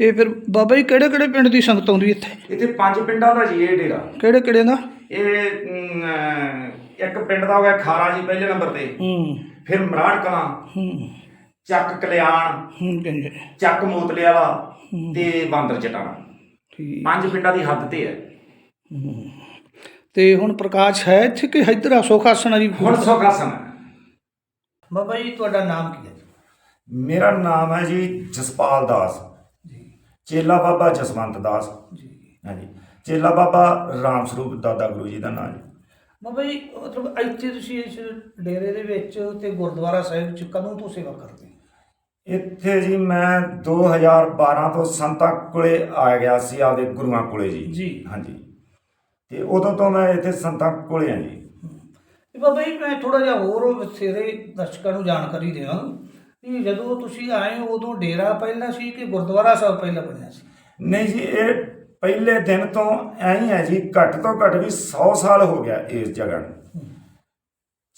ਇਹ ਫਿਰ ਬਾਬਾ ਜੀ ਕਿਹੜੇ ਕਿਹੜੇ ਪਿੰਡ ਦੀ ਸੰਗਤ ਆਉਂਦੀ ਇੱਥੇ? ਇੱਥੇ ਪੰਜ ਪਿੰਡਾਂ ਦਾ ਜੀ ਇਹ ਡੇਰਾ। ਕਿਹੜੇ ਕਿਹੜੇ ਦਾ? ਇਹ ਅਮ, ਅਹ, ਇੱਕ ਪਿੰਡ ਦਾ ਹੋ ਗਿਆ ਖਾਰਾ ਜੀ ਪਹਿਲੇ ਨੰਬਰ ਤੇ। ਹੂੰ। ਫਿਰ ਮਰਾੜ ਕਲਾਂ। ਹੂੰ। ਚੱਕ ਕਲਿਆਣ। ਹੂੰ ਚੱਕ ਮੋਤਲੇ ਵਾਲਾ ਤੇ ਬਾਂਦਰ ਚਟਾਣਾ ਠੀਕ। ਪੰਜ ਪਿੰਡਾਂ ਦੀ ਹੱਦ ਤੇ ਹੈ। ਤੇ ਹੁਣ ਪ੍ਰਕਾਸ਼ ਹੈ ਇੱਥੇ ਕਿ ਇੱਧਰ ਆ? ਸੁਖਾਸਨ ਆ ਜੀ? ਹੁਣ ਸੁਖਾਸਨ ਹੈ। ਬਾਬਾ ਜੀ ਤੁਹਾਡਾ ਨਾਮ ਕੀ ਹੈ ਮੇਰਾ ਨਾਮ ਹੈ ਜੀ ਜਸਪਾਲ ਦਾਸ। ਚੇਲਾ ਬਾਬਾ ਜਸਵੰਤ ਦਾਸ। ਜੀ। ਹਾਂਜੀ। ਚੇਲਾ ਬਾਬਾ ਰਾਮ ਸਰੂਪ ਦਾਦਾ ਗੁਰੂ ਜੀ ਦਾ ਨਾਮ ਜੀ। ਬਾਬਾ ਜੀ ਮਤਲਬ ਇੱਥੇ ਤੁਸੀਂ ਇਸ ਡੇਰੇ ਦੇ ਵਿੱਚ ਤੇ ਗੁਰਦੁਆਰਾ ਸਾਹਿਬ ਚ ਕਦੋਂ ਤੋਂ ਸੇਵਾ ਕਰਦੇ ਹੋ? ਇੱਥੇ ਜੀ ਮੈਂ 2012 ਤੋਂ ਸੰਤਾਂ ਕੋਲੇ ਆ ਗਿਆ ਸੀ ਆਪਦੇ ਗੁਰੂਆਂ ਕੋਲੇ ਜੀ। ਜੀ। ਹਾਂਜੀ। ਤੇ ਉਦੋਂ ਤੋਂ ਮੈਂ ਇੱਥੇ ਸੰਤਾਂ ਕੋਲੇ ਆ ਜੀ। ਤੇ ਬਾਬਾ ਜੀ ਮੈਂ ਥੋੜਾ ਜਿਹਾ ਹੋਰ ਬਥੇਰੇ ਦਰਸ਼ਕਾਂ ਨੂੰ ਜਾਣਕਾਰੀ ਦੇਵਾਂ ਕਿ ਜਦੋਂ ਤੁਸੀਂ ਆਏ ਉਦੋਂ ਡੇਰਾ ਪਹਿਲਾਂ ਸੀ ਕਿ ਗੁਰਦੁਆਰਾ ਸਾਹਿਬ ਪਹਿਲਾਂ ਬਣਿਆ ਸੀ? ਨਹੀਂ ਜੀ ਇਹ ਪਹਿਲੇ ਦਿਨ ਤੋਂ ਐਂ ਹੀ ਹੈ ਜੀ ਘੱਟ ਤੋਂ ਘੱਟ ਵੀ 100 ਸਾਲ ਹੋ ਗਿਆ ਇਸ ਜਗ੍ਹਾ ਨੂੰ।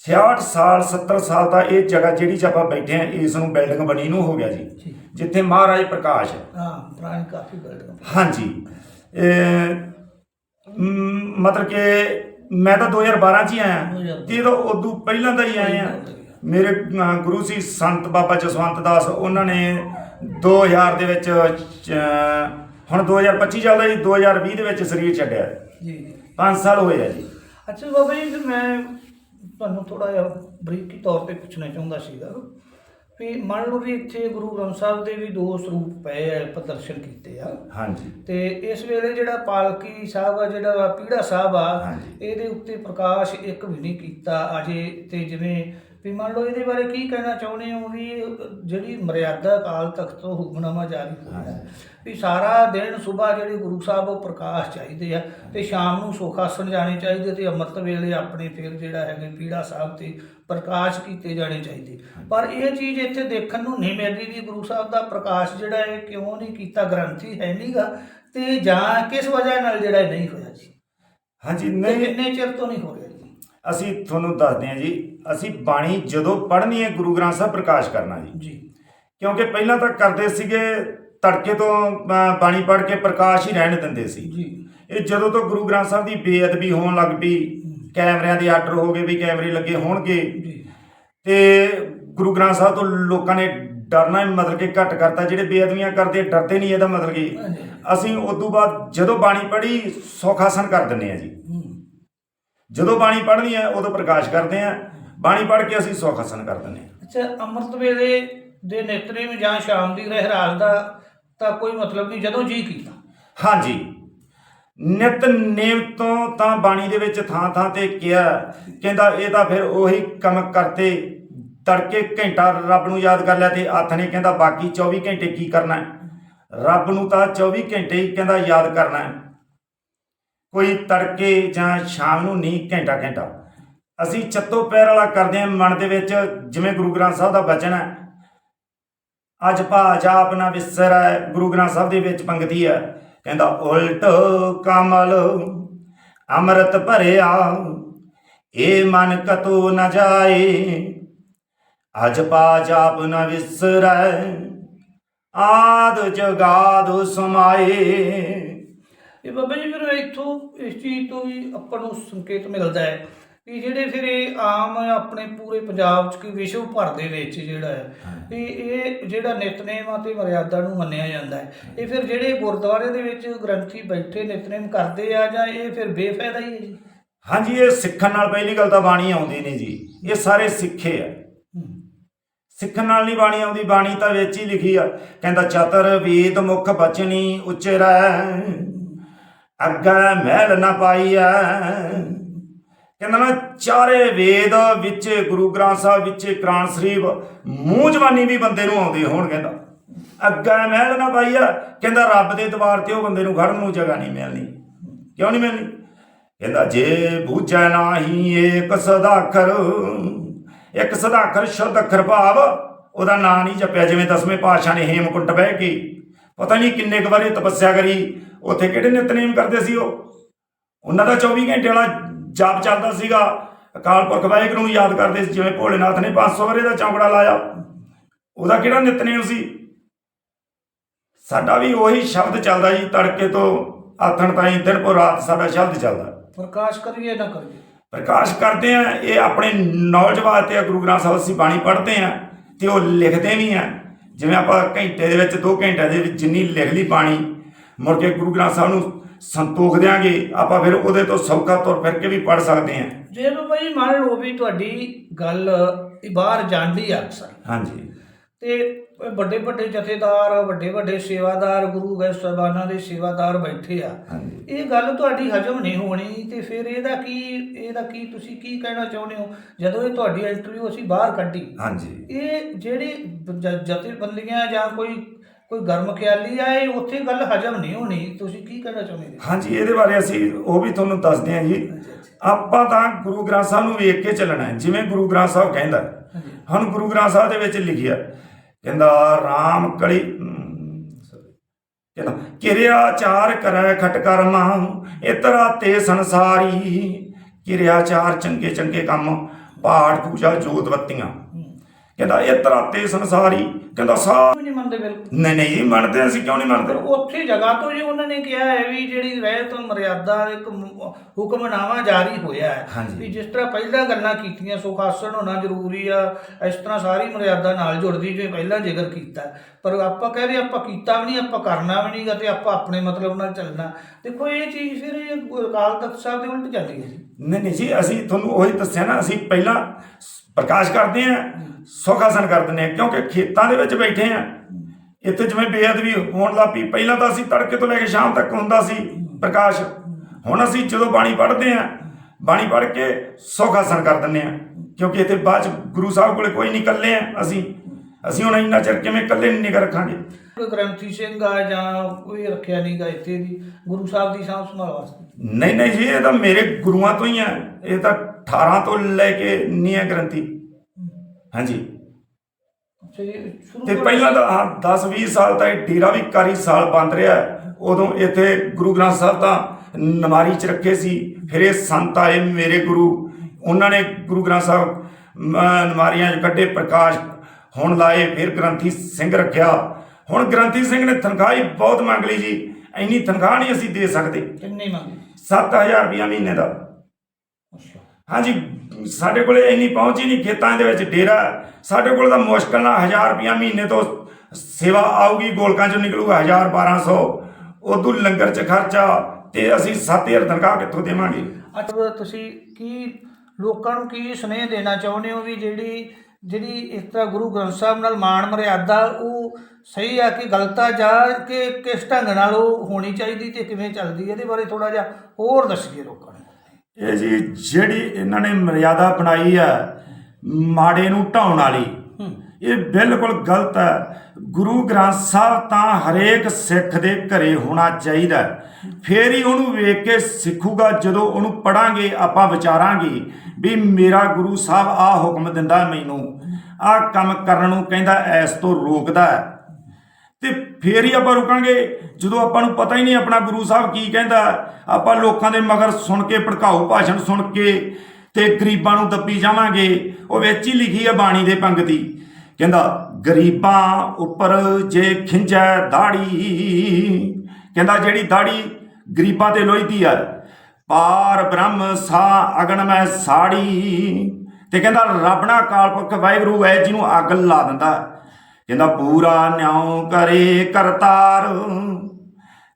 66 ਸਾਲ 70 ਸਾਲ ਦਾ ਇਹ ਜਗ੍ਹਾ ਜਿਹੜੀ 'ਚ ਆਪਾਂ ਬੈਠੇ ਆ ਇਸ ਨੂੰ ਬਿਲਡਿੰਗ ਬਣੀ ਨੂੰ ਹੋ ਗਿਆ ਜੀ। ਜਿੱਥੇ ਮਹਾਰਾਜ ਪ੍ਰਕਾਸ਼ ਹੈ। ਪੁਰਾਣੀ ਕਾਫੀ ਬਿਲਡਿੰਗ ਹਾਂਜੀ। ਮਤਲਬ ਕਿ ਮੈਂ ਤਾਂ 2012 ਚ ਹੀ ਆਇਆ। 2012 ਤੇ ਤਾਂ ਉਦੋਂ ਪਹਿਲਾਂ ਦਾ ਹੀ ਆਏ ਆ ਮੇਰੇ ਗੁਰੂ ਸੀ ਸੰਤ ਬਾਬਾ ਜਸਵੰਤ ਦਾਸ। ਉਹਨਾਂ ਨੇ 2000 ਦੇ ਵਿੱਚ ਹੁਣ 2025 ਚੱਲਦਾ ਜੀ 2020 ਦੇ ਵਿੱਚ ਸਰੀਰ ਛੱਡਿਆ। ਜੀ ਜੀ। 5 ਸਾਲ ਹੋਏ ਆ ਜੀ। ਅੱਛਾ ਬਾਬਾ ਜੀ ਮੈਂ ਤੁਹਾਨੂੰ ਥੋੜਾ ਜਿਹਾ ਬਰੀਕੀ ਤੌਰ ਤੇ ਪੁੱਛਣਾ ਚਾਹੁੰਦਾ ਸੀਗਾ ਵੀ ਮੰਨ ਲਓ ਵੀ ਇੱਥੇ ਗੁਰੂ ਗ੍ਰੰਥ ਸਾਹਿਬ ਦੇ ਵੀ ਦੋ ਸਰੂਪ ਪਏ ਆ ਪ੍ਰਦਰਸ਼ਨ ਕੀਤੇ ਆ। ਹਾਂਜੀ। ਤੇ ਇਸ ਵੇਲੇ ਜਿਹੜਾ ਪਾਲਕੀ ਸਾਹਿਬ ਆ ਜਿਹੜਾ ਪੀੜਾ ਸਾਹਿਬ ਆ। ਇਹਦੇ ਉੱਤੇ ਪ੍ਰਕਾਸ਼ ਇੱਕ ਵੀ ਨਹੀਂ ਕੀਤਾ। ਅਜੇ ਤੇ ਜਿਵੇਂ ਵੀ ਮੰਨ ਲਓ ਇਹਦੇ ਬਾਰੇ ਕੀ ਕਹਿਣਾ ਚਾਹੁੰਦੇ ਹੋ ਵੀ ਜਿਹੜੀ ਮਰਿਆਦਾ ਕਾਲ ਤਖਤ ਤੋਂ ਹੁਕਮਨਾਮਾ ਜਾਰੀ ਹੋਇਆ ਵੀ ਸਾਰਾ ਦਿਨ ਸਵੇਰ ਜਿਹੜੇ ਗੁਰੂ ਸਾਹਿਬ ਉਹ ਪ੍ਰਕਾਸ਼ ਚਾਹੀਦੇ ਆ ਤੇ ਸ਼ਾਮ ਨੂੰ ਸੁਖਾਸਨ ਜਾਣੇ ਚਾਹੀਦੇ ਤੇ ਅੰਮ੍ਰਿਤ ਵੇਲੇ ਆਪਣੇ ਫਿਰ ਜਿਹੜਾ ਹੈਗਾ ਪੀੜਾ ਸਾਹਿਬ ਤੇ ਪ੍ਰਕਾਸ਼ ਕੀਤੇ ਜਾਣੇ ਚਾਹੀਦੇ। ਪਰ ਇਹ ਚੀਜ਼ ਇੱਥੇ ਦੇਖਣ ਨੂੰ ਨਹੀਂ ਮਿਲਦੀ ਵੀ ਗੁਰੂ ਸਾਹਿਬ ਦਾ ਪ੍ਰਕਾਸ਼ ਜਿਹੜਾ ਹੈ ਕਿਉਂ ਨਹੀਂ ਕੀਤਾ ਗ੍ਰੰਥੀ ਹੈ ਨਹੀਂਗਾ ਤੇ ਜਾਂ ਕਿਸ ਵਜ੍ਹਾ ਨਾਲ ਜਿਹੜਾ ਨਹੀਂ ਹੋਇਆ ਜੀ? ਹਾਂਜੀ ਨਹੀਂ। ਕਿੰਨੇ ਚਿਰ ਤੋਂ ਨਹੀਂ ਹੋ ਰਿਹਾ? ਅਸੀਂ ਤੁਹਾਨੂੰ ਦੱਸਦੇ ਹਾਂ ਜੀ ਅਸੀਂ ਬਾਣੀ ਜਦੋਂ ਪੜ੍ਹਨੀ ਹੈ ਗੁਰੂ ਗ੍ਰੰਥ ਸਾਹਿਬ ਪ੍ਰਕਾਸ਼ ਕਰਨਾ ਜੀ। ਜੀ। ਕਿਉਂਕਿ ਪਹਿਲਾਂ ਤਾਂ ਕਰਦੇ ਸੀਗੇ ਤੜਕੇ ਤੋਂ ਬਾਣੀ ਪੜ੍ਹ ਕੇ ਪ੍ਰਕਾਸ਼ ਹੀ ਰਹਿਣ ਦਿੰਦੇ ਸੀ। ਜੀ। ਇਹ ਜਦੋਂ ਤੋਂ ਗੁਰੂ ਗ੍ਰੰਥ ਸਾਹਿਬ ਦੀ ਬੇਅਦਬੀ ਹੋਣ ਲੱਗ ਪਈ ਕੈਮਰਿਆਂ ਦੇ ਆਰਡਰ ਹੋ ਗਏ ਵੀ ਕੈਮਰੇ ਲੱਗੇ ਹੋਣਗੇ। ਤੇ ਗੁਰੂ ਗ੍ਰੰਥ ਸਾਹਿਬ ਤੋਂ ਲੋਕਾਂ ਨੇ ਡਰਨਾ ਮਤਲਬ ਕਿ ਘੱਟ ਕਰਤਾ। ਜਿਹੜੇ ਬੇਅਦਬੀਆਂ ਕਰਦੇ ਡਰਦੇ ਨਹੀਂ ਇਹਦਾ ਮਤਲਬ ਕਿ। ਅਸੀਂ ਉਸ ਤੋਂ ਬਾਅਦ ਜਦੋਂ ਬਾਣੀ ਪੜ੍ਹੀ ਸੁਖਾਸਨ ਕਰ ਦਿੰਨੇ ਆ ਜੀ। ਜਦੋਂ ਬਾਣੀ ਪੜ੍ਹਨੀ ਹੈ ਉਦੋਂ ਪ੍ਰਕਾਸ਼ ਕਰਦੇ ਆ ਬਾਣੀ ਪੜ੍ਹ ਕੇ ਅਸੀਂ ਸੁਖਾਸਨ ਕਰ ਦਿੰਨੇ ਆ ਅੱਛਾ ਅੰਮ੍ਰਿਤ ਵੇਲੇ ਦੇ ਨਿਤਨੇਮ ਜਾਂ ਸ਼ਾਮ ਦੀ ਰਹਿਰਾਸ ਦਾ ਤਾਂ ਕੋਈ ਮਤਲਬ ਨਹੀਂ ਜਦੋਂ ਜੀ ਕੀਤਾ? ਹਾਂਜੀ। ਨਿਤਨੇਮ ਤੋਂ ਤਾਂ ਬਾਣੀ ਦੇ ਵਿੱਚ ਥਾਂ ਥਾਂ ਤੇ ਕਿਹਾ ਕਹਿੰਦਾ ਇਹ ਤਾਂ ਫਿਰ ਉਹੀ ਕੰਮ ਕਰਤੇ ਤੜਕੇ ਘੰਟਾ ਰੱਬ ਨੂੰ ਯਾਦ ਕਰ ਲਿਆ ਤੇ ਹੱਥ ਨੇ ਕਹਿੰਦਾ ਬਾਕੀ 24 ਘੰਟੇ ਕੀ ਕਰਨਾ ਹੈ? ਰੱਬ ਨੂੰ ਤਾਂ 24 ਘੰਟੇ ਹੀ ਕਹਿੰਦਾ ਯਾਦ ਕਰਨਾ ਹੈ। ਕੋਈ ਤੜਕੇ ਜਾਂ ਸ਼ਾਮ ਨੂੰ ਨਹੀਂ, ਘੰਟਾ ਘੰਟਾ। ਅਸੀਂ ਚੱਤੋ ਪੈਰ ਵਾਲਾ ਕਰਦੇ ਹਾਂ, ਮਨ ਦੇ ਵਿੱਚ ਜਿਵੇਂ ਗੁਰੂ ਗ੍ਰੰਥ ਸਾਹਿਬ ਦਾ ਬਚਨ ਹੈ। ਅੱਜ ਭਾਜ ਆਪਣਾ ਵਿਸਰੈ, ਗੁਰੂ ਗ੍ਰੰਥ ਸਾਹਿਬ ਦੇ ਵਿੱਚ ਪੰਕਤੀ ਹੈ। ਕਹਿੰਦਾ, ਉਲਟ ਕਮਲ, ਅੰਮ੍ਰਿਤ ਭਰਿਆ, ਏ ਮਨ ਕਤੋ ਨ ਜਾਏ। ਅਜ ਪਾਜ ਆਪਣਾ ਵਿਸਰੈ, ਆਦ ਜਗਾਦ ਸਮਾਏ। ਇਹ ਬਾਬਾ ਜੀ ਫਿਰ ਇੱਥੋਂ ਇਸ ਚੀਜ਼ ਤੋਂ ਵੀ ਆਪਾਂ ਨੂੰ ਸੰਕੇਤ ਮਿਲਦਾ ਹੈ ਕਿ ਜਿਹੜੇ ਫਿਰ ਇਹ ਆਮ ਆਪਣੇ ਪੂਰੇ ਪੰਜਾਬ 'ਚ ਕਿ ਵਿਸ਼ਵ ਭਰ ਦੇ ਵਿੱਚ ਜਿਹੜਾ ਹੈ ਵੀ ਇਹ ਜਿਹੜਾ ਨਿਤਨੇਮ ਆ ਤੇ ਮਰਿਆਦਾ ਨੂੰ ਮੰਨਿਆ ਜਾਂਦਾ ਹੈ। ਇਹ ਫਿਰ ਜਿਹੜੇ ਗੁਰਦੁਆਰੇ ਦੇ ਵਿੱਚ ਗ੍ਰੰਥੀ ਬੈਠੇ ਨਿਤਨੇਮ ਕਰਦੇ ਆ ਜਾਂ ਇਹ ਫਿਰ ਬੇਫਾਇਦਾ ਹੀ ਹੈ ਜੀ? ਹਾਂਜੀ ਇਹ ਸਿੱਖਣ ਨਾਲ ਪਹਿਲੀ ਗੱਲ ਤਾਂ ਬਾਣੀ ਆਉਂਦੀ ਨਹੀਂ ਜੀ। ਇਹ ਸਾਰੇ ਸਿੱਖੇ ਆ। ਸਿੱਖਣ ਨਾਲ ਨਹੀਂ ਬਾਣੀ ਆਉਂਦੀ ਬਾਣੀ ਤਾਂ ਵਿੱਚ ਹੀ ਲਿਖੀ ਆ। ਕਹਿੰਦਾ ਚਤਰ ਵੇਦ ਮੁਖ ਬਚਨੀ ਉਚਰੈ ਅੱਗਾ ਮਹਿਲ ਨਾ ਪਾਈਐ। ਕਹਿੰਦਾ ਨਾ ਚਾਰੇ ਵੇਦ ਵਿੱਚ, ਗੁਰੂ ਗ੍ਰੰਥ ਸਾਹਿਬ ਵਿੱਚ, ਕੁਰਾਨ ਸ਼ਰੀਫ ਮੂੰਹ ਜਵਾਨੀ ਵੀ ਬੰਦੇ ਨੂੰ ਆਉਂਦੇ ਹੋਣ ਕਹਿੰਦਾ। ਅੱਗਾ ਮਹਿਲ ਨਾ ਪਾਈਐ। ਕਹਿੰਦਾ ਰੱਬ ਦੇ ਦਵਾਰ ਤੇ ਉਹ ਬੰਦੇ ਨੂੰ ਖੜਨ ਨੂੰ ਜਗ੍ਹਾ ਨਹੀਂ ਮਿਲਣੀ। ਕਿਉਂ ਨਹੀਂ ਮਿਲਣੀ? ਕਹਿੰਦਾ ਜੇ ਬੂਝੈ ਨਾਹੀ ਏਕ ਸਦਾਖਰ, ਇੱਕ ਸਦਾਖਰ ਸ਼ੁੱਧ ਅੱਖਰ ਭਾਵ, ਉਹਦਾ ਨਾਂ ਨਹੀਂ ਜਪਿਆ। ਜਿਵੇਂ ਦਸਵੇਂ ਪਾਤਸ਼ਾਹ ਨੇ ਹੇਮਕੁੰਟ ਬਹਿ ਕੇ ਪਤਾ ਨਹੀਂ ਕਿੰਨੇ ਕੁ ਵਾਰੀ ਤਪੱਸਿਆ ਕਰੀ ਉੱਥੇ ਕਿਹੜੇ ਨਿਤਨੇਮ ਕਰਦੇ ਸੀ ਉਹ? ਉਹਨਾਂ ਦਾ 24 ਘੰਟੇ ਵਾਲਾ ਜਾਪ ਚੱਲਦਾ ਸੀਗਾ। ਅਕਾਲ ਪੁਰਖ ਵਾਹਿਗੁਰੂ ਨੂੰ ਯਾਦ ਕਰਦੇ ਸੀ ਜਿਵੇਂ ਭੋਲੇਨਾਥ ਨੇ 500 ਵਾਰੇ ਦਾ ਚੌਂਕੜਾ ਲਾਇਆ। ਉਹਦਾ ਕਿਹੜਾ ਨਿਤਨੇਮ ਸੀ? ਸਾਡਾ ਵੀ ਉਹੀ ਸ਼ਬਦ ਚੱਲਦਾ ਜੀ ਤੜਕੇ ਤੋਂ ਆਥਣ ਤਾਈਂ ਦਿਨ ਪੋ ਰਾਤ ਸਾਡਾ ਸ਼ਬਦ ਚੱਲਦਾ। ਪ੍ਰਕਾਸ਼ ਕਰੀਏ ਨਾ ਕਰੀਏ? ਪ੍ਰਕਾਸ਼ ਕਰਦੇ ਆ ਇਹ ਆਪਣੇ ਨੌਲੇਜ ਵਾਸਤੇ ਆ ਗੁਰੂ ਗ੍ਰੰਥ ਸਾਹਿਬ ਅਸੀਂ ਬਾਣੀ ਪੜ੍ਹਦੇ ਆ ਤੇ ਉਹ ਲਿਖਦੇ ਵੀ ਆ। ਜਿਵੇਂ ਆਪਾਂ ਘੰਟੇ ਦੇ ਵਿੱਚ 2 ਘੰਟਿਆਂ ਦੇ ਵਿੱਚ ਜਿੰਨੀ ਲਿਖ ਲਈ ਬਾਣੀ ਮੁੜ ਕੇ ਗੁਰੂ ਗ੍ਰੰਥ ਸਾਹਿਬ ਨੂੰ ਸੰਤੋਖ ਦਿਆਂਗੇ ਆਪਾਂ ਫਿਰ ਉਹਦੇ ਤੋਂ ਸੌਖਾ ਤੁਰ ਫਿਰ ਕੇ ਵੀ ਪੜ੍ਹ ਸਕਦੇ ਆ ਜੇ ਬਈ ਮੰਨ ਲਓ ਵੀ ਤੁਹਾਡੀ ਗੱਲ ਬਾਹਰ ਜਾਂਦੀ ਆ ਅਕਸਰ। ਹਾਂਜੀ। ਤੇ ਵੱਡੇ ਵੱਡੇ ਜਥੇਦਾਰ ਵੱਡੇ ਵੱਡੇ ਸੇਵਾਦਾਰ ਗੁਰੂ ਗ੍ਰੰਥ ਸਾਹਿਬਾਨਾਂ ਦੇ ਸੇਵਾਦਾਰ ਬੈਠੇ ਆ। ਹਾਂਜੀ। ਇਹ ਗੱਲ ਤੁਹਾਡੀ ਹਜਮ ਨਹੀਂ ਹੋਣੀ ਤੇ ਫਿਰ ਇਹਦਾ ਕੀ ਇਹਦਾ ਕੀ ਤੁਸੀਂ ਕੀ ਕਹਿਣਾ ਚਾਹੁੰਦੇ ਹੋ? ਜਦੋਂ ਇਹ ਤੁਹਾਡੀ ਇੰਟਰਵਿਊ ਅਸੀਂ ਬਾਹਰ ਕੱਢੀ। ਹਾਂਜੀ। ਇਹ ਜਿਹੜੀ ਜਥੇਬੰਦੀਆਂ ਜਾਂ ਕੋਈ ਕੋਈ ਗਰਮ ਖਿਆਲੀ ਆ ਇਹ ਉੱਥੇ ਗੱਲ ਹਜਮ ਨਹੀਂ ਹੋਣੀ। ਤੁਸੀਂ ਕੀ ਕਹਿਣਾ ਚਾਹੁੰਦੇ ਹਾਂਜੀ ਇਹਦੇ ਬਾਰੇ ਅਸੀਂ ਉਹ ਵੀ ਤੁਹਾਨੂੰ ਦੱਸਦੇ ਹਾਂ ਜੀ। ਆਪਾਂ ਤਾਂ ਗੁਰੂ ਗ੍ਰੰਥ ਸਾਹਿਬ ਨੂੰ ਵੇਖ ਕੇ ਚੱਲਣਾ ਹੈ ਜਿਵੇਂ ਗੁਰੂ ਗ੍ਰੰਥ ਸਾਹਿਬ ਕਹਿੰਦਾ। ਹੁਣ ਗੁਰੂ ਗ੍ਰੰਥ ਸਾਹਿਬ ਦੇ ਵਿੱਚ ਲਿਖਿਆ ਕਹਿੰਦਾ, ਰਾਮ ਕਲੀ ਕਹਿੰਦਾ, ਕਿਰਿਆ ਚਾਰ ਕਰੈ ਖਟਕਰਮਾ ਇਤਰਾ ਤੇ ਸੰਸਾਰੀ। ਕਿਰਿਆਚਾਰ ਚੰਗੇ ਚੰਗੇ ਕੰਮ, ਪਾਠ ਪੂਜਾ ਜੋਤ ਬੱਤੀਆਂ ਕਹਿੰਦਾ ਇਤਰਾ ਤੇ ਸੰਸਾਰੀ। ਕਹਿੰਦਾ ਸਾ ਨਹੀਂ ਮੰਨਦੇ ਬਿਲਕੁਲ? ਨਹੀਂ ਨਹੀਂ ਜੀ, ਮੰਨਦੇ ਅਸੀਂ ਕਿਉਂ ਨਹੀਂ ਮੰਨਦੇ? ਉੱਥੇ ਜਗ੍ਹਾ ਤੋਂ ਜੀ ਉਹਨਾਂ ਨੇ ਕਿਹਾ ਹੈ ਵੀ ਜਿਹੜੀ ਰਹਿਤ ਮਰਿਆਦਾ ਇੱਕ ਮ- ਹੁਕਮਨਾਮਾ ਜਾਰੀ ਹੋਇਆ ਹੈ। ਹਾਂਜੀ। ਵੀ ਜਿਸ ਤਰ੍ਹਾਂ ਪਹਿਲਾਂ ਗੱਲਾਂ ਕੀਤੀਆਂ ਸੁਖਾਸਨ ਹੋਣਾ ਜ਼ਰੂਰੀ ਆ ਇਸ ਤਰ੍ਹਾਂ ਸਾਰੀ ਮਰਿਆਦਾ ਨਾਲ ਜੁੜਦੀ ਜਿਵੇਂ ਪਹਿਲਾਂ ਜ਼ਿਕਰ ਕੀਤਾ। ਪਰ ਆਪਾਂ ਕਹਿ ਰਹੇ ਆਪਾਂ ਕੀਤਾ ਵੀ ਨਹੀਂ ਆਪਾਂ ਕਰਨਾ ਵੀ ਨਹੀਂਗਾ ਤੇ ਆਪਾਂ ਆਪਣੇ ਮਤਲਬ ਨਾਲ ਚੱਲਣਾ। ਦੇਖੋ ਇਹ ਚੀਜ਼ ਫਿਰ ਇਹ ਅਕਾਲ ਤਖਤ ਸਾਹਿਬ ਦੇ ਉਲਟ ਜਾਂਦੀ ਹੈ ਜੀ। ਨਹੀਂ ਨਹੀਂ ਜੀ ਅਸੀਂ ਤੁਹਾਨੂੰ ਉਹੀ ਦੱਸਿਆ ਨਾ ਅਸੀਂ ਪਹਿਲਾਂ ਪ੍ਰਕਾਸ਼ ਕਰਦੇ ਹਾਂ ਸੁਖਾਸਨ ਕਰ ਦਿੰਦੇ ਹਾਂ ਕਿਉਂਕਿ ਖੇਤਾਂ ਦੇ ਵਿੱਚ ਬੈਠੇ ਹਾਂ ਇੱਥੇ ਜਿਵੇਂ ਬੇਅਦਬੀ ਹੋਣ ਲੱਗ ਪਈ, ਪਹਿਲਾਂ ਤਾਂ ਅਸੀਂ ਤੜਕੇ ਤੋਂ ਲੈ ਕੇ ਸ਼ਾਮ ਤੱਕ ਹੁੰਦਾ ਸੀ ਪ੍ਰਕਾਸ਼। ਹੁਣ ਅਸੀਂ ਜਦੋਂ ਬਾਣੀ ਪੜ੍ਹਦੇ ਹਾਂ ਬਾਣੀ ਪੜ੍ਹ ਕੇ ਸੁਖਾਸਨ ਕਰ ਦਿੰਦੇ ਹਾਂ ਕਿਉਂਕਿ ਇੱਥੇ ਬਾਅਦ ਚ ਗੁਰੂ ਸਾਹਿਬ ਕੋਲੇ ਕੋਈ ਨਹੀਂ ਇਕੱਲੇ ਆ ਅਸੀਂ। ਅਸੀਂ ਹੁਣ ਇੰਨਾ ਚਿਰ ਕਿਵੇਂ ਇਕੱਲੇ ਨਿਗਰ ਰੱਖਾਂਗੇ? ਕੋਈ ਗ੍ਰੰਥੀ ਸਿੰਘ ਆ ਜਾਂ ਕੋਈ ਰੱਖਿਆ ਨਹੀਂਗਾ ਇੱਥੇ ਦੀ ਗੁਰੂ ਸਾਹਿਬ ਦੀ ਸਾਂਭ ਸੰਭਾਲ ਵਾਸਤੇ। ਨਹੀਂ ਨਹੀਂ ਜੀ ਇਹ ਤਾਂ ਮੇਰੇ ਗੁਰੂਆਂ ਤੋਂ ਹੀ ਆ। ਇਹ ਤਾਂ 18 ਤੋਂ ਲੈ ਕੇ ਨਹੀਂ ਹੈ ਗ੍ਰੰਥੀ। ਹਾਂਜੀ। ਤੇ ਤੋਂ- ਪਹਿਲਾਂ ਤਾਂ ਹਾਂ 10 20 ਸਾਲ ਤੱਕ ਡੇਰਾ ਵੀ ਕਾਰੀ ਸਾਲ ਬੰਦ ਰਿਹਾ। ਉਦੋਂ ਇੱਥੇ ਗੁਰੂ ਗ੍ਰੰਥ ਸਾਹਿਬ ਤਾਂ ਨਮਾਰੀ ਚ ਰੱਖੇ ਸੀ। ਫਿਰ ਇਹ ਸੰਤ ਆਏ ਮੇਰੇ ਗੁਰੂ। ਉਹਨਾਂ ਨੇ ਗੁਰੂ ਗ੍ਰੰਥ ਸਾਹਿਬ ਨਮਾਰੀਆਂ ਚ ਕੱਢੇ ਪ੍ਰਕਾਸ਼ ਹੁਣ ਲਾਏ ਫਿਰ ਗ੍ਰੰਥੀ ਸਿੰਘ ਰੱਖਿਆ। ਹੁਣ ਗ੍ਰੰਥੀ ਸਿੰਘ ਨੇ ਤਨਖਾਹ ਹੀ ਬਹੁਤ ਮੰਗ ਲਈ ਜੀ। ਇੰਨੀ ਤਨਖਾਹ ਨਹੀਂ ਅਸੀਂ ਦੇ ਸਕਦੇ। ਕਿੰਨੇ ਮੰਗੇ? 7000 ਰੁਪਇਆ ਮਹੀਨੇ ਦਾ। ਅੱਛਾ। ਹਾਂਜੀ ਸਾਡੇ ਕੋਲੇ ਇੰਨੀ ਪਹੁੰਚ ਹੀ ਨਹੀਂ ਖੇਤਾਂ ਦੇ ਵਿੱਚ ਡੇਰਾ। ਸਾਡੇ ਕੋਲ ਤਾਂ ਮੁਸ਼ਕਲ ਨਾਲ 1000 ਰੁਪਇਆ ਮਹੀਨੇ ਤੋਂ ਸੇਵਾ ਆਊਗੀ ਗੋਲਕਾਂ ਚੋਂ ਨਿਕਲੂਗਾ 1000 1200 ਉਦੋਂ ਲੰਗਰ ਚ ਖਰਚਾ ਤੇ ਅਸੀਂ 7000 ਤਨਖਾਹ ਕਿੱਥੋਂ ਦੇਵਾਂਗੇ? ਅੱਛਾ ਤੁਸੀਂ ਕੀ ਲੋਕਾਂ ਨੂੰ ਕੀ ਸੁਨੇਹ ਦੇਣਾ ਚਾਹੁੰਦੇ ਹੋ ਵੀ ਜਿਹੜੀ ਜਿਹੜੀ ਇਸ ਤਰ੍ਹਾਂ ਗੁਰੂ ਗ੍ਰੰਥ ਸਾਹਿਬ ਨਾਲ ਮਾਣ ਮਰਿਆਦਾ ਉਹ ਸਹੀ ਆ ਕਿ ਗਲਤ ਆ ਜਾਂ ਕਿ ਕਿਸ ਢੰਗ ਨਾਲ ਉਹ ਹੋਣੀ ਚਾਹੀਦੀ ਤੇ ਕਿਵੇਂ ਚੱਲਦੀ ਇਹਦੇ ਬਾਰੇ ਥੋੜਾ ਜਿਹਾ ਹੋਰ ਦੱਸੀਏ ਲੋਕਾਂ ਨੂੰ। ਇਹ ਜੀ ਜਿਹੜੀ ਇਹਨਾਂ ਨੇ ਮਰਿਆਦਾ ਬਣਾਈ ਹੈ ਮਾੜੇ ਨੂੰ ਢਾਉਣ ਵਾਲੀ ਇਹ ਬਿਲਕੁਲ ਗਲਤ ਹੈ। ਗੁਰੂ ਗ੍ਰੰਥ ਸਾਹਿਬ ਤਾਂ ਹਰੇਕ ਸਿੱਖ ਦੇ ਘਰੇ ਹੋਣਾ ਚਾਹੀਦਾ ਹੈ। ਫੇਰ ਹੀ ਉਹਨੂੰ ਵੇਖ ਕੇ ਸਿੱਖੂਗਾ, ਜਦੋਂ ਉਹਨੂੰ ਪੜਾਂਗੇ, ਆਪਾਂ ਵਿਚਾਰਾਂਗੇ ਵੀ ਮੇਰਾ ਗੁਰੂ ਸਾਹਿਬ ਆਹ ਹੁਕਮ ਦਿੰਦਾ ਮੈਨੂੰ। ਆਹ ਕੰਮ ਕਰਨ ਨੂੰ ਕਹਿੰਦਾ ਐਸ ਤੋਂ ਰੋਕਦਾ ਤੇ ਫੇਰ ਹੀ ਆਪਾਂ ਰੁਕਾਂਗੇ। ਜਦੋਂ ਆਪਾਂ ਨੂੰ ਪਤਾ ਹੀ ਨਹੀਂ ਆਪਣਾ ਗੁਰੂ ਸਾਹਿਬ ਕੀ ਕਹਿੰਦਾ ਆਪਾਂ ਲੋਕਾਂ ਦੇ ਮਗਰ ਸੁਣ ਕੇ, ਭੜਕਾਊ ਭਾਸ਼ਣ ਸੁਣ ਕੇ ਤੇ ਗਰੀਬਾਂ ਨੂੰ ਦੱਬੀ ਜਾਵਾਂਗੇ। ਉਹ ਵਿੱਚ ਹੀ ਲਿਖੀ ਹੈ ਬਾਣੀ ਦੇ ਪੰਕਤੀ। ਕਹਿੰਦਾ, ਗਰੀਬਾਂ ਉੱਪਰ ਜੇ ਖਿੰਜੈ ਦਾੜੀ। ਕਹਿੰਦਾ, ਜਿਹੜੀ ਦਾੜੀ ਗਰੀਬਾਂ ਤੇ ਲੋਈਦੀ ਹੈ ਪਾਰ ਬ੍ਰਹਮ ਸਾ ਅਗਨ ਮੈਂ ਸਾੜੀ। ਤੇ ਕਹਿੰਦਾ, ਰੱਬ ਨਾ ਕਾਲਪੁਰਖ ਵਾਹਿਗੁਰੂ ਹੈ ਜਿਹਨੂੰ ਅੱਗ ਲਾ ਦਿੰਦਾ। ਕਹਿੰਦਾ, ਪੂਰਾ ਨਿਉ ਕਰੇ ਕਰਤਾਰ।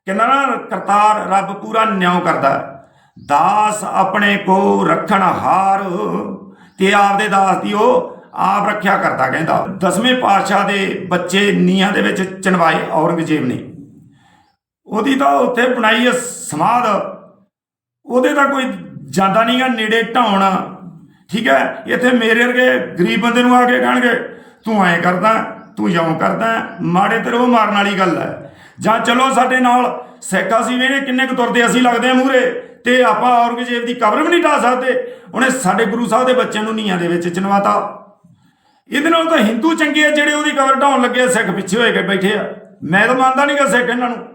ਕਹਿੰਦਾ ਨਾ, ਕਰਤਾਰ ਰੱਬ ਪੂਰਾ ਨਿਉ ਕਰਦਾ। ਦਾਸ ਆਪਣੇ ਕੋ ਰੱਖਣ ਹਾਰ। ਤੇ ਆਪਦੇ ਦਾਸ ਦੀ ਉਹ ਆਪ ਰੱਖਿਆ ਕਰਦਾ ਕਹਿੰਦਾ। ਦਸਵੇਂ ਪਾਤਸ਼ਾਹ ਦੇ ਬੱਚੇ ਨੀਹਾਂ ਦੇ ਵਿੱਚ ਚਨਵਾਏ ਔਰੰਗਜ਼ੇਬ ਨੇ। ਉਹਦੀ ਤਾਂ ਉੱਥੇ ਬਣਾਈ ਹੈ ਸਮਾਧ। ਉਹਦੇ ਤਾਂ ਕੋਈ ਜਾਂਦਾ ਨਹੀਂਗਾ ਨੇੜੇ ਢਾਉਣ। ਠੀਕ ਹੈ, ਇੱਥੇ ਮੇਰੇ ਵਰਗੇ ਗਰੀਬ ਬੰਦੇ ਨੂੰ ਆ ਕੇ ਕਹਿਣਗੇ, ਤੂੰ ਐਂ ਕਰਦਾ, ਤੂੰ ਇਉਂ ਕਰਦਾ, ਮਾੜੇ ਤੇਰੇ ਉਹ ਮਾਰਨ ਵਾਲੀ ਗੱਲ ਹੈ। ਜਾਂ ਚਲੋ ਸਾਡੇ ਨਾਲ, ਸਿੱਖ ਅਸੀਂ ਵੇਨੇ ਕਿੰਨੇ ਕੁ ਤੁਰਦੇ, ਅਸੀਂ ਲੱਗਦੇ ਆ ਮੂਰੇ ਤੇ ਆਪਾਂ ਔਰੰਗਜ਼ੇਬ ਦੀ ਕਬਰ ਵੀ ਨਹੀਂ ਢਾ ਸਕਦੇ। ਉਹਨੇ ਸਾਡੇ ਗੁਰੂ ਸਾਹਿਬ ਦੇ ਬੱਚਿਆਂ ਨੂੰ ਨੀਹਾਂ ਦੇ ਵਿੱਚ ਚਨਵਾਤਾ ਇਹਦੇ ਨਾਲ ਤਾਂ ਹਿੰਦੂ ਚੰਗੇ ਆ ਜਿਹੜੇ ਉਹਦੀ ਕਬਰ ਢਾਉਣ ਲੱਗੇ ਆ, ਸਿੱਖ ਪਿੱਛੇ ਹੋਏ ਕੇ ਬੈਠੇ ਆ। ਮੈਂ ਤਾਂ ਮੰਨਦਾ ਨਹੀਂਗਾ ਸਿੱਖ ਇਹਨਾਂ ਨੂੰ।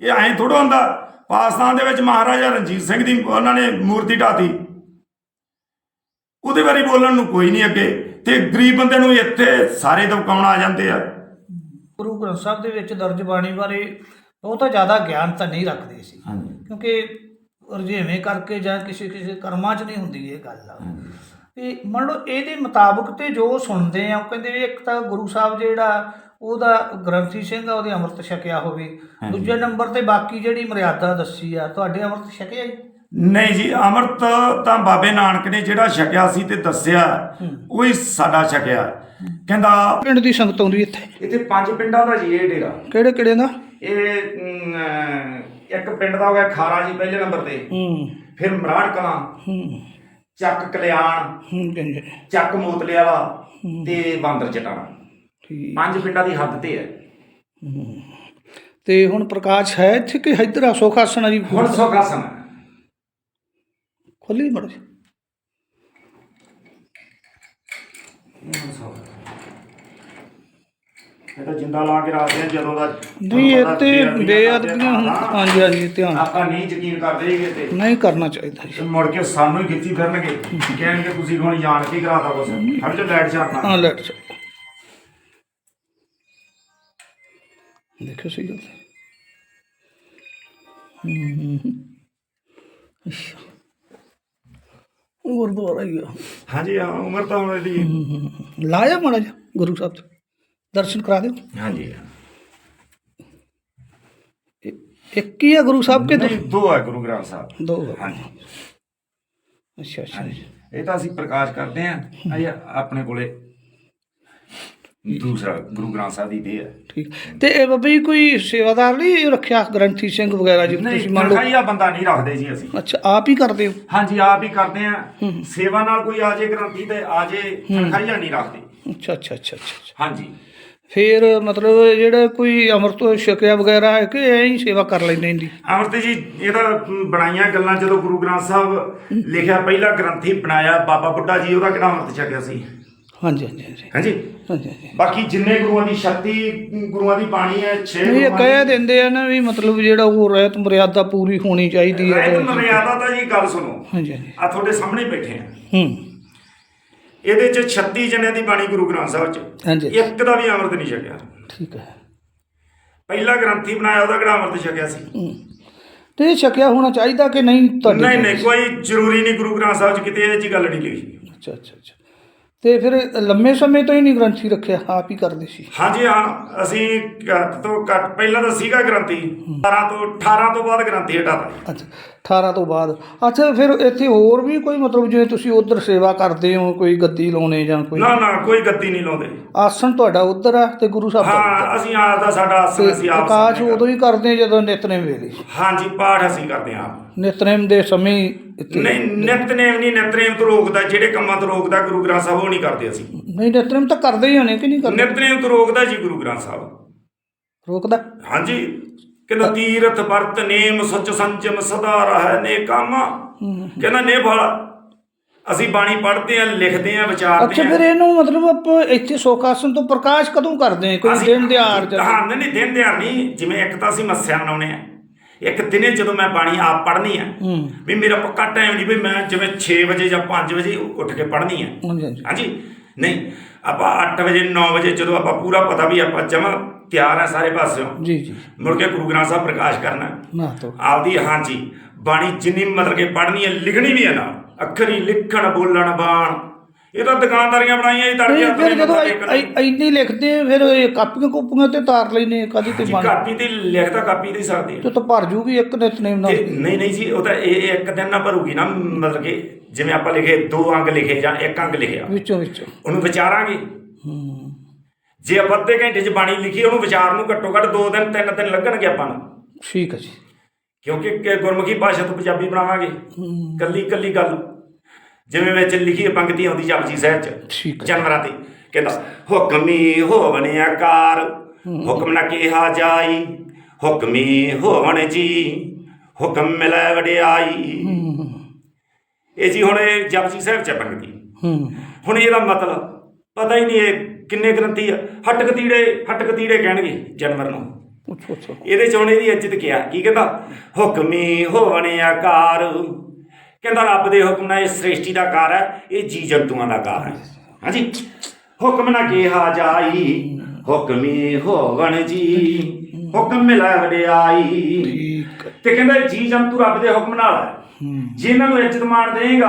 ਇਹ ਐਂ ਥੋੜਾ ਹੁੰਦਾ ਪਾਕਿਸਤਾਨ ਦੇ ਵਿੱਚ ਮਹਾਰਾਜਾ ਰਣਜੀਤ ਸਿੰਘ ਦੀ ਉਹਨਾਂ ਨੇ ਮੂਰਤੀ ਢਾਤੀ। ਉਹਦੇ ਬਾਰੇ ਬੋਲਣ ਨੂੰ ਕੋਈ ਨਹੀਂ ਅੱਗੇ। ਤੇ ਗਰੀਬ ਬੰਦੇ ਨੂੰ ਇੱਥੇ ਸਾਰੇ ਦਬਕਾਉਣ ਆ ਜਾਂਦੇ ਆ। ਗੁਰੂ ਗ੍ਰੰਥ ਸਾਹਿਬ ਦੇ ਵਿੱਚ ਦਰਜ ਬਾਣੀ ਬਾਰੇ ਬਹੁਤਾ ਜ਼ਿਆਦਾ ਗਿਆਨ ਤਾਂ ਨਹੀਂ ਰੱਖਦੇ ਸੀ। ਕਿਉਂਕਿ ਰੁਝੇਵੇਂ ਕਰਕੇ ਜਾਂ ਕਿਸੇ ਕਿਸੇ ਕਰਮਾਂ 'ਚ ਨਹੀਂ ਹੁੰਦੀ ਇਹ ਗੱਲ। ਆ ਤੇ ਮੰਨ ਲਓ ਇਹਦੇ ਮੁਤਾਬਕ ਤੇ ਜੋ ਸੁਣਦੇ ਆ ਉਹ ਕਹਿੰਦੇ ਵੀ ਇੱਕ ਤਾਂ ਗੁਰੂ ਸਾਹਿਬ ਜਿਹੜਾ ਉਹਦਾ ਗ੍ਰੰਥੀ ਸਿੰਘ ਆ ਉਹਦੇ ਅੰਮ੍ਰਿਤ ਛਕਿਆ ਹੋਵੇ। ਦੂਜੇ ਨੰਬਰ ਤੇ ਬਾਕੀ ਜਿਹੜੀ ਮਰਿਆਦਾ ਦੱਸੀ ਆ ਤੁਹਾਡੇ ਅੰਮ੍ਰਿਤ ਛਕਿਆ ਜੀ? ਨਹੀਂ ਜੀ ਅੰਮ੍ਰਿਤ ਤਾਂ ਬਾਬੇ ਨਾਨਕ ਨੇ ਜਿਹੜਾ ਛਕਿਆ ਸੀ ਤੇ ਦੱਸਿਆ ਉਹ ਹੀ ਸਾਡਾ ਛਕਿਆ। ਕਹਿੰਦਾ ਪਿੰਡ ਦੀ ਸੰਗਤ ਆਉਂਦੀ ਇੱਥੇ। ਇੱਥੇ ਪੰਜ ਪਿੰਡਾਂ ਦਾ ਜੀ ਇਹ ਡੇਰਾ। ਕਿਹੜੇ ਕਿਹੜੇ ਦਾ? ਇਹ ਅਮ, ਇੱਕ ਪਿੰਡ ਦਾ ਹੋ ਗਿਆ ਖਾਰਾ ਜੀ ਪਹਿਲੇ ਨੰਬਰ ਤੇ। ਹੂੰ। ਫਿਰ ਮਰਾੜ ਕਲਾਂ। ਹੂੰ। ਚੱਕ ਕਲਿਆਣ ਹੂੰ ਜੀ ਚੱਕ ਮੋਤਲੇ ਵਾਲਾ ਤੇ ਬਾਂਦਰ ਚਟਾਣਾ ਠੀਕ। ਪੰਜ ਪਿੰਡਾਂ ਦੀ ਹੱਦ ਤੇ ਹੈ। ਤੇ ਹੁਣ ਪ੍ਰਕਾਸ਼ ਹੈ ਇੱਥੇ ਕਿ ਇੱਧਰ ਆ ਸੁਖਾਸਨ ਆ ਜੀ ਹੁਣ ਸੁਖਾਸਨ ਹੈ ਖੋਲੀ ਮੜ ਇਹ ਤਾਂ ਜਿੰਦਾ ਲਾ ਕੇ ਰੱਖਦੇ ਆ ਜਦੋਂ ਦਾ ਨਹੀਂ ਇਹ ਤੇ ਬੇਅਦਬੀਆਂ ਹੁਣ ਹਾਂਜੀ ਹਾਂਜੀ ਧਿਆਨ ਆਪਾਂ ਨਹੀਂ ਯਕੀਨ ਕਰਦੇ ਹੈਗੇ ਤੇ। ਨਹੀਂ ਕਰਨਾ ਚਾਹੀਦਾ ਜੀ। ਤੇ ਮੁੜ ਕੇ ਸਾਨੂੰ ਹੀ ਖਿੱਚੀ ਫਿਰਨਗੇ। ਕਹਿਣਗੇ ਤੁਸੀਂ ਹੁਣ ਜਾਣ ਕੇ ਹੀ ਕਰਾਤਾ ਕੁਛ। ਹਰ ਜੋ ਲਾਈਟ ਛਾੜਨਾ ਹਾਂ ਲੈਟ ਚ ਦੇਖੋ ਸਹੀ ਗੱਲ। ਹੈ। ਹੂੰ, ਹੂੰ, ਹੂੰ। ਅੱਛਾ। ਉਹ ਗੁਰਦੁਆਰਾ ਹੀ ਆ। ਹਾਂਜੀ ਹਾਂ ਉਮਰ ਤਾਂ ਹੁਣ ਇਹਦੀ। ਲਾਇਆ ਮਾੜਾ ਜਿਹਾ ਗੁਰੂ ਸਾਹਿਬ ਦਰਸ਼ਨ ਕਰਾ ਦਿਓ। ਹਾਂਜੀ। ਇੱਕ ਹੀ ਆ ਗੁਰੂ ਸਾਹਿਬ ਕੇ ਦੋ ਨਹੀਂ ਦੋ ਹੈ ਗੁਰੂ ਗ੍ਰੰਥ ਸਾਹਿਬ। ਦੋ। ਹਾਂਜੀ। ਅੱਛਾ ਅੱਛਾ। ਇਹ ਤਾਂ ਅਸੀਂ ਪ੍ਰਕਾਸ਼ ਕਰਦੇ ਆਂ ਅਜੇ ਆਪਣੇ ਕੋਲੇ ਦੂਸਰਾ ਗੁਰੂ ਗ੍ਰੰਥ ਸਾਹਿਬ ਦੀ ਦੇ ਹੈ ਠੀਕ। ਤੇ ਇਹ ਬਾਬਾ ਜੀ ਕੋਈ ਸੇਵਾਦਾਰ ਨਹੀਂ ਰੱਖਿਆ ਗ੍ਰੰਥੀ ਸਿੰਘ ਵਗੈਰਾ ਜੀ? ਨਹੀਂ ਤੁਸੀਂ ਮੰਨ ਲਓ ਤਨਖਾਹੀਆ ਬੰਦਾ ਨਹੀਂ ਰੱਖਦੇ ਜੀ ਅਸੀਂ। ਅੱਛਾ ਆਪ ਹੀ ਕਰਦੇ ਹੋ? ਹਾਂਜੀ ਆਪ ਹੀ ਕਰਦੇ ਆਂ ਸੇਵਾ ਨਾਲ ਕੋਈ ਆ ਜੇ ਗ੍ਰੰਥੀ ਤੇ ਆ ਜੇ ਤਨਖਾਹੀਆ ਨਹੀਂ ਰੱਖਦੇ। ਅੱਛਾ ਅੱਛਾ ਅੱਛਾ। ਹਾਂਜੀ। ਫਿਰ ਮਤਲਬ ਜਿਹੜਾ ਕੋਈ ਅੰਮ੍ਰਿਤ ਛਕਿਆ ਵਗੈਰਾ ਹੈ ਕਿ ਐਂ ਹੀ ਸੇਵਾ ਕਰ ਲੈਂਦੇ ਇੰਦੀ ਅਮਰਤ ਜੀ ਇਹਦਾ ਮ, ਬਣਾਈਆਂ ਗੱਲਾਂ ਜਦੋਂ ਗੁਰੂ ਗ੍ਰੰਥ ਸਾਹਿਬ ਲਿਖਿਆ ਪਹਿਲਾ ਗ੍ਰੰਥੀ ਬਣਾਇਆ ਬਾਬਾ ਬੁੱਢਾ ਜੀ ਉਹਦਾ ਕਿਹੜਾ ਅਮਰਤ ਛਕਿਆ ਸੀ? ਹਾਂਜੀ ਹਾਂਜੀ ਹਾਂਜੀ। ਹਾਂਜੀ? ਹਾਂਜੀ ਹਾਂਜੀ। ਬਾਕੀ ਜਿੰਨੇ ਗੁਰੂਆਂ ਦੀ ਸ਼ਕਤੀ ਗੁਰੂਆਂ ਦੀ ਬਾਣੀ ਹੈ 6 ਨਹੀਂ ਇਹ ਕਹਿ ਦਿੰਦੇ ਆ ਨਾ ਵੀ ਮਤਲਬ ਜਿਹੜਾ ਉਹ ਰਹਿਤ ਮਰਿਆਦਾ ਪੂਰੀ ਹੋਣੀ ਚਾਹੀਦੀ ਹੈ। ਰਹਿਤ ਮਰਿਆਦਾ ਤਾਂ ਜੀ ਗੱਲ ਸੁਣੋ। ਹਾਂਜੀ ਹਾਂਜੀ। ਆ ਤੁਹਾਡੇ ਸਾਹਮਣੇ ਬੈਠੇ ਆ। ਹੂੰ। ਇਹਦੇ ਚ 36 ਜਣਿਆਂ ਦੀ ਬਾਣੀ ਗੁਰੂ ਗ੍ਰੰਥ ਸਾਹਿਬ ਚ। ਹਾਂਜੀ। ਇੱਕ ਦਾ ਵੀ ਅੰਮ੍ਰਿਤ ਨਹੀਂ ਛਕਿਆ। ਠੀਕ ਹੈ। ਪਹਿਲਾ ਗ੍ਰੰਥੀ ਬਣਾਇਆ ਉਹਦਾ ਕਿਹੜਾ ਅੰਮ੍ਰਿਤ ਛਕਿਆ ਸੀ? ਤੇ ਛਕਿਆ ਹੋਣਾ ਚਾਹੀਦਾ ਕਿ ਨਹੀਂ ਤੁਹਾਡੇ ਨਹੀਂ ਨਹੀਂ ਕੋਈ ਜ਼ਰੂਰੀ ਨਹੀਂ ਗੁਰੂ ਗ੍ਰੰਥ ਸਾਹਿਬ ਚ ਕਿਤੇ ਇਹ ਜੀ ਗੱਲ ਨਹੀਂ ਲਿਖੀ ਅੱਛਾ ਅੱਛਾ ਅੱਛਾ। ਤੇ ਫਿਰ ਲੰਮੇ ਸਮੇਂ ਤੋਂ ਹੀ ਨਹੀਂ ਗ੍ਰੰਥੀ ਰੱਖਿਆ ਆਪ ਹੀ ਕਰਦੇ ਸੀ? ਹਾਂਜੀ ਹਾਂ ਅਸੀਂ ਘੱਟ ਤੋਂ ਘੱਟ ਪਹਿਲਾਂ ਤਾਂ ਸੀਗਾ ਗ੍ਰੰਥੀ 18 ਤੋਂ 18 ਤੋਂ ਬਾਅਦ ਗ੍ਰੰਥੀ ਹਟਾਤਾ ਅੱਛਾ। 18 ਤੋਂ ਬਾਅਦ। ਅੱਛਾ ਫਿਰ ਇੱਥੇ ਹੋਰ ਵੀ ਕੋਈ ਮਤਲਬ ਜਿਵੇਂ ਤੁਸੀਂ ਉਧਰ ਸੇਵਾ ਕਰਦੇ ਹੋ ਕੋਈ ਗੱਦੀ ਲਾਉਣੇ ਜਾਂ ਕੋਈ? ਨਾ ਨਾ ਕੋਈ ਗੱਦੀ ਨਹੀਂ ਲਾਉਂਦੇ। ਆਸਣ ਤੁਹਾਡਾ ਉਧਰ ਆ ਤੇ ਗੁਰੂ ਸਾਹਿਬ ਹਾਂ ਅਸੀਂ ਆਪ ਦਾ ਸਾਡਾ ਆਸਣ ਅਸੀਂ ਆਪ ਸਾਹਮਣੇ ਉਦੋਂ ਹੀ ਕਰਦੇ। ਜਦੋਂ ਨਿਤਨੇਮ ਵੇਲੇ? ਹਾਂਜੀ ਪਾਠ ਅਸੀਂ ਕਰਦੇ ਆਪ। ਨਿਤਨੇਮ ਦੇ ਸਮੇਂ ਨਹੀਂ ਨਿਤਨੇਮ ਨਹੀਂ ਨਿਤਨੇਮ ਤੋਂ ਰੋਕਦਾ ਜਿਹੜੇ ਕੰਮਾਂ ਤੋਂ ਰੋਕਦਾ ਗੁਰੂ ਗ੍ਰੰਥ ਸਾਹਿਬ ਉਹ ਨਹੀਂ ਕਰਦੇ ਅਸੀਂ। ਨਹੀਂ ਨਿਤਨੇਮ ਤਾਂ ਕਰਦੇ ਹੀ ਹੋਣੇ ਕਿ ਨਹੀਂ ਕਰਦੇ? ਨਿਤਨੇਮ ਤੋਂ ਰੋਕਦਾ ਜੀ ਗੁਰੂ ਗ੍ਰੰਥ ਸਾਹਿਬ। ਰੋਕਦਾ? ਹਾਂਜੀ। ਕਹਿੰਦਾ ਤੀਰਥ ਵਰਤ ਨੇਮ ਸੱਚ ਸੰਜਮ ਸਦਾ ਰਹਿ ਨੇ ਕੰਮ। ਕਹਿੰਦਾ ਨੇ ਫਲ ਅਸੀਂ ਬਾਣੀ ਪੜ੍ਹਦੇ ਆ ਲਿਖਦੇ ਆ ਵਿਚਾਰਦੇ ਅੱਛਾ ਆ। ਫਿਰ ਇਹਨੂੰ ਮਤਲਬ ਆਪਾਂ ਇੱਥੇ ਸੋਖਾਸਨ ਤੋਂ ਪ੍ਰਕਾਸ਼ ਕਦੋਂ ਕਰਦੇ ਆ? ਕੋਈ ਦਿਨ ਦਿਹਾੜ ਜਾਂ ਹਾਂ ਨਹੀਂ ਦਿਨ ਦਿਹਾੜ ਨਹੀਂ। ਜਿਵੇਂ ਇੱਕ ਤਾਂ ਅਸੀਂ ਮੱਸਿਆ ਮਨਾਉਣੇ ਆ। ਇੱਕ ਦਿਨੇ ਜਦੋਂ ਮੈਂ ਬਾਣੀ ਆਪ ਪੜ੍ਹਨੀ ਆ ਵੀ ਮੇਰਾ ਪੱਕਾ ਟਾਈਮ ਨਹੀਂ ਵੀ ਮੈਂ ਜਿਵੇਂ 6 ਵਜੇ ਜਾਂ 5 ਵਜੇ ਉੱਠ ਕੇ ਪੜ੍ਹਨੀ ਆ। ਹਾਂਜੀ ਨਹੀਂ ਆਪਾਂ 8 ਵਜੇ 9 ਵਜੇ ਜਦੋਂ ਆਪਾਂ ਪੂਰਾ ਪਤਾ ਵੀ ਆਪਾਂ ਜਮਾ ਤਿਆਰ ਆ ਸਾਰੇ ਪਾਸਿਓਂ। ਜੀ ਜੀ। ਮੁੜ ਕੇ ਗੁਰੂ ਗ੍ਰੰਥ ਸਾਹਿਬ ਪ੍ਰਕਾਸ਼ ਕਰਨਾ। ਨਾ ਤੋ ਆਪਦੀ ਹਾਂਜੀ ਬਾਣੀ ਜਿੰਨੀ ਮਤਲਬ ਕਿ ਪੜ੍ਹਨੀ ਹੈ ਲਿਖਣੀ ਵੀ ਹੈ ਨਾ ਅੱਖਰੀ ਲਿਖਣ ਬੋਲਣ ਬਾਣ। ਇਹ ਤਾਂ ਦੁਕਾਨਦਾਰੀਆਂ ਬਣਾਈਆਂ ਹੀ ਆਪਣੇ ਫਿਰ ਜਦੋਂ ਇੰਨੀ ਲਿਖਦੇ ਫਿਰ ਇਹ ਕਾਪੀਆਂ ਕੋਪੀਆਂ ਤੇ ਤਾਰ ਲੈਨੇ ਕਦੀ ਤੇ ਬਣ? ਕਾਪੀ ਤੇ ਲਿਖਦਾ ਕਾਪੀ ਤੇ ਹੀ ਸਕਦੀ ਹੈ ਤੇ ਤਾਂ ਭਰ ਜੂਗੀ ਇੱਕ ਨਿਤਨੇਮ ਨਾਲ ਨਹੀਂ ਨਹੀਂ ਜੀ ਉਹ ਤਾਂ ਇਹ ਇਹ ਇੱਕ ਦਿਨ ਨਾ ਭਰੂਗੀ ਨਾ ਮਤਲਬ ਕਿ ਜਿਵੇਂ ਆਪਾਂ ਲਿਖੇ ਦੋ ਅੰਗ ਲਿਖੇ ਜਾਂ ਇੱਕ ਅੰਗ ਲਿਖਿਆ। ਵਿੱਚੋਂ ਵਿੱਚੋਂ। ਉਹਨੂੰ ਵਿਚਾਰਾਂਗੇ। ਹੂੰ। ਜੇ ਆਪਾਂ ਅੱਧੇ ਘੰਟੇ 'ਚ ਬਾਣੀ ਲਿਖੀ ਉਹਨੂੰ ਵਿਚਾਰ ਨੂੰ ਘੱਟੋ ਘੱਟ 2 ਦਿਨ 3 ਦਿਨ ਲੱਗਣਗੇ ਆਪਾਂ ਨੂੰ। ਠੀਕ ਹੈ ਜੀ। ਕਿਉਂਕਿ ਗੁਰਮੁਖੀ ਭਾਸ਼ਾ ਤੋਂ ਪੰਜਾਬੀ ਬਣਾਵਾਂਗੇ। ਕੱਲੀ ਕੱਲੀ ਗੱਲ। ਜਿਵੇਂ ਵਿੱਚ ਲਿਖੀ ਪੰਕਤੀ ਆਉਂਦੀ ਜਪਜੀ ਸਾਹਿਬ 'ਚ ਜਨਮਰਾ ਤੇ। ਕਹਿੰਦਾ ਹੁਕਮੀ ਹੋਵਨ ਆਕਾਰ ਹੁਕਮ ਨਾ ਕਿਹਾ ਜਾਈ ਹੁਕਮੀ ਹੋਵਨ ਜੀ ਹੁਕਮ ਮਿਲੈ ਵਡਿਆਈ। ਇਹ ਜੀ ਹੁਣ ਇਹ ਜਪਜੀ ਸਾਹਿਬ 'ਚ ਪੰਕਤੀ। ਹੂੰ। ਹੁਣ ਇਹਦਾ ਮਤਲਬ ਪਤਾ ਹੀ ਨਹੀਂ ਇਹ ਕਿੰਨੇ ਗ੍ਰੰਥੀ ਆ? ਹੱਟ ਕਤੀੜੇ ਹੱਟ ਕਤੀੜੇ ਕਹਿਣਗੇ ਜਾਨਵਰ ਨੂੰ। ਇਹਦੇ ਚ ਇਹਦੀ ਇੱਜ਼ਤ ਕਿਹਾ ਕੀ ਕਹਿੰਦਾ? ਹੁਕਮੀ ਹੋਵਨ ਆਕਾਰ। ਕਹਿੰਦਾ ਰੱਬ ਦੇ ਹੁਕਮ ਨਾਲ ਇਹ ਸ੍ਰਿਸ਼ਟੀ ਦਾ ਕਾਰ ਹੈ ਇਹ ਜੀ ਜੰਤੂਆਂ ਦਾ ਕਾਰ ਹੈ। ਹਾਂਜੀ। ਹੁਕਮ ਨਾ ਕਿਹਾ ਜਾਈ ਹੁਕਮੀ ਹੋਵਣ ਜੀ। ਹੁਕਮ ਮਿਲਾ ਵਡਿਆਈ। ਤੇ ਕਹਿੰਦਾ ਜੀ ਜੰਤੂ ਰੱਬ ਦੇ ਹੁਕਮ ਨਾਲ ਹੈ। ਹੂੰ। ਜਿਨ੍ਹਾਂ ਨੂੰ ਇੱਜ਼ਤ ਮਾਣ ਦੇਗਾ